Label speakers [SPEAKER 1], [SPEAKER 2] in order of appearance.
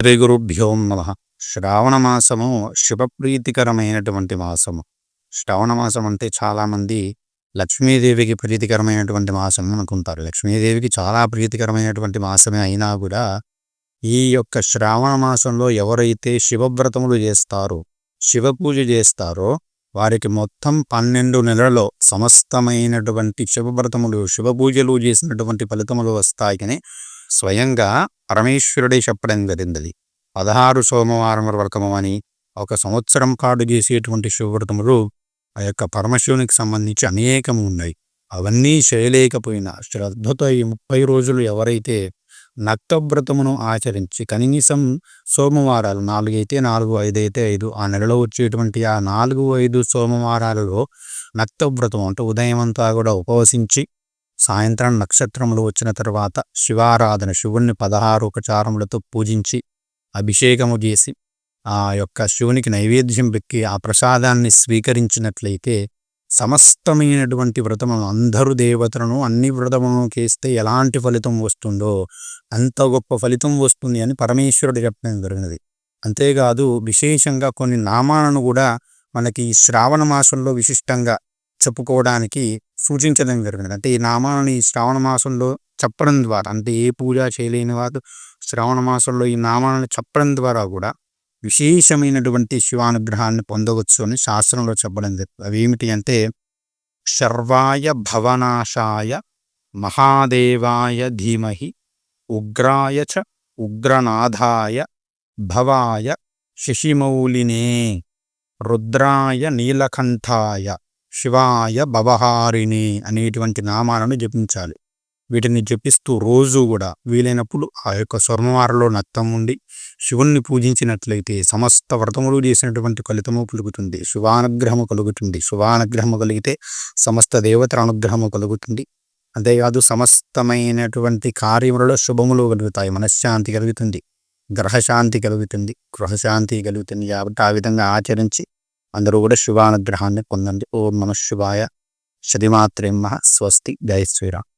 [SPEAKER 1] శ్రీ గురుభ్యో నమ. శ్రావణ మాసము శుభప్రీతికరమైనటువంటి మాసము. శ్రావణ మాసం అంటే చాలామంది లక్ష్మీదేవికి ప్రీతికరమైనటువంటి మాసం అనుకుంటారు. లక్ష్మీదేవికి చాలా ప్రీతికరమైనటువంటి మాసమే అయినా కూడా ఈ యొక్క శ్రావణ మాసంలో ఎవరైతే శివవ్రతములు చేస్తారో శివ పూజ చేస్తారో వారికి మొత్తం పన్నెండు నెలలలో సమస్తమైనటువంటి శివవ్రతములు శివ పూజలు చేసినటువంటి ఫలితములు వస్తాయని స్వయంగా పరమేశ్వరుడే చెప్పడం జరిగింది పదహారు సోమవారం వ్రతము అని ఒక సంవత్సరం పాటు చేసేటువంటి శివవ్రతములు ఆ యొక్క పరమశివునికి సంబంధించి అనేకము ఉన్నాయి. అవన్నీ చేయలేకపోయినా శ్రద్ధతో ఈ ముప్పై రోజులు ఎవరైతే నక్తవ్రతమును ఆచరించి కనీసం సోమవారాలు నాలుగైతే నాలుగు ఐదైతే ఐదు ఆ నెలలో వచ్చేటువంటి ఆ నాలుగు ఐదు సోమవారాలలో నక్తవ్రతం అంటే ఉదయం అంతా కూడా ఉపవసించి సాయంత్రం నక్షత్రములు వచ్చిన తర్వాత శివారాధన శివుణ్ణి పదహారు ఉపచారములతో పూజించి అభిషేకము చేసి ఆ యొక్క శివునికి నైవేద్యం పెక్కి ఆ ప్రసాదాన్ని స్వీకరించినట్లయితే సమస్తమైనటువంటి వ్రతములు అందరు దేవతలను అన్ని వ్రతములను చేస్తే ఎలాంటి ఫలితం వస్తుందో అంత గొప్ప ఫలితం వస్తుంది అని పరమేశ్వరుడు చెప్పడం జరిగినది. అంతేకాదు విశేషంగా కొన్ని నామాలను కూడా మనకి శ్రావణ మాసంలో విశిష్టంగా చెప్పుకోవడానికి సూచించడం జరిగింది. అంటే ఈ నామాలని శ్రావణ మాసంలో చెప్పడం ద్వారా అంటే ఏ పూజ చేయలేని వారు శ్రావణ మాసంలో ఈ నామాలను చెప్పడం ద్వారా కూడా విశేషమైనటువంటి శివానుగ్రహాన్ని పొందవచ్చు అని శాస్త్రంలో చెప్పడం జరిగింది అవి ఏమిటి అంటే శర్వాయ భవనాశాయ మహాదేవాయ ధీమహి ఉగ్రాయ చ ఉగ్రనాథాయ భవాయ శశిమౌలినే రుద్రాయ నీలకంఠాయ శివాయ భవహారిణి అనేటువంటి నామాలను జపించాలి. వీటిని జపిస్తూ రోజు కూడా వీలైనప్పుడు ఆ యొక్క స్వర్ణవారలో నత్తం ఉండి శివుణ్ణి పూజించినట్లయితే సమస్త వ్రతములు చేసినటువంటి ఫలితము కలుగుతుంది. శివానుగ్రహము కలుగుతుంది. శివానుగ్రహము కలిగితే సమస్త దేవతల అనుగ్రహము కలుగుతుంది. అంతేకాదు సమస్తమైనటువంటి కార్యములలో శుభములు కలుగుతాయి. మనశ్శాంతి కలుగుతుంది. గ్రహశాంతి కలుగుతుంది. గృహశాంతి కలుగుతుంది. కాబట్టి ఆ విధంగా ఆచరించి అందరూ కూడా శివానుగ్రహాన్ని పొందండి. ఓం నమ శివాయ. శ్రీమాత్రేమ స్వస్తి. జయ శ్రీరామ్.